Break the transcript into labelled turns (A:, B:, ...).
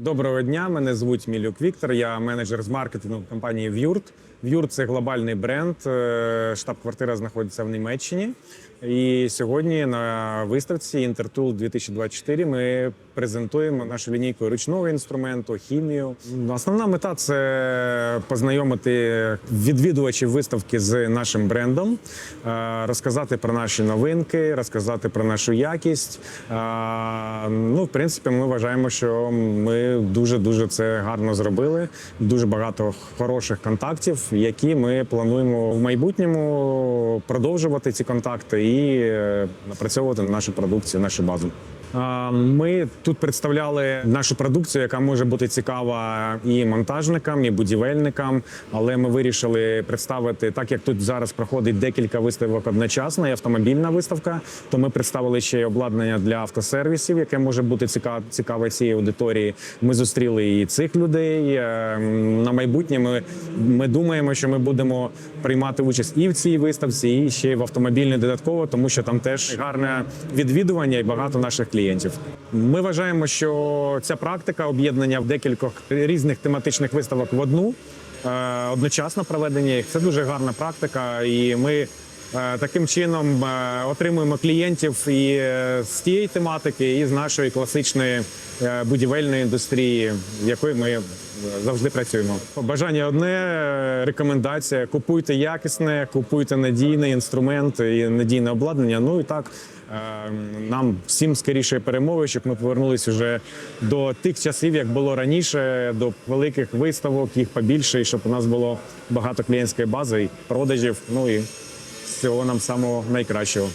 A: Доброго дня, мене звуть Мілюк Віктор. Я менеджер з маркетингу компанії В'юрт. В'юрт це глобальний бренд. е, Штаб-квартира знаходиться в Німеччині. І сьогодні на виставці Інтертул 2024 ми презентуємо нашу лінійку ручного інструменту, хімію. Основна мета це познайомити відвідувачів виставки з нашим брендом, е, розказати про наші новинки, розказати про нашу якість. Е, Ну, в принципі, ми вважаємо, що ми дуже дуже це гарно зробили. Дуже багато хороших контактів, які ми плануємо в майбутньому продовжувати ці контакти і е, напрацьовувати нашу продукцію, нашу базу. Ми тут представляли нашу продукцію, яка може бути цікава і монтажникам, і будівельникам. Але ми вирішили представити, так як тут зараз проходить декілька виставок одночасно, і автомобільна виставка, то ми представили ще й обладнання для автосервісів, яке може бути цікаве, цій аудиторії. Ми зустріли і цих людей. Е, На майбутнє ми, ми думаємо, що ми будемо приймати участь і в цій виставці, і ще й в автомобільній додатково, тому що там теж гарне відвідування і багато наших клієнтів. Ми вважаємо, що ця практика об'єднання в декількох різних тематичних виставок в одну е, одночасно проведення їх це дуже гарна практика, і ми. Е, Таким чином е, отримуємо клієнтів і е, з тієї тематики, і з нашої класичної будівельної індустрії, якої ми завжди працюємо. Бажання одне, рекомендація: купуйте якісне, купуйте надійний інструмент і надійне обладнання. Ну і так нам всім скоріше перемоги, щоб ми повернулися вже до тих часів, як було раніше, до великих виставок, їх побільше, і щоб у нас було багато клієнтської бази і продажів. Ну і всього нам самого найкращого.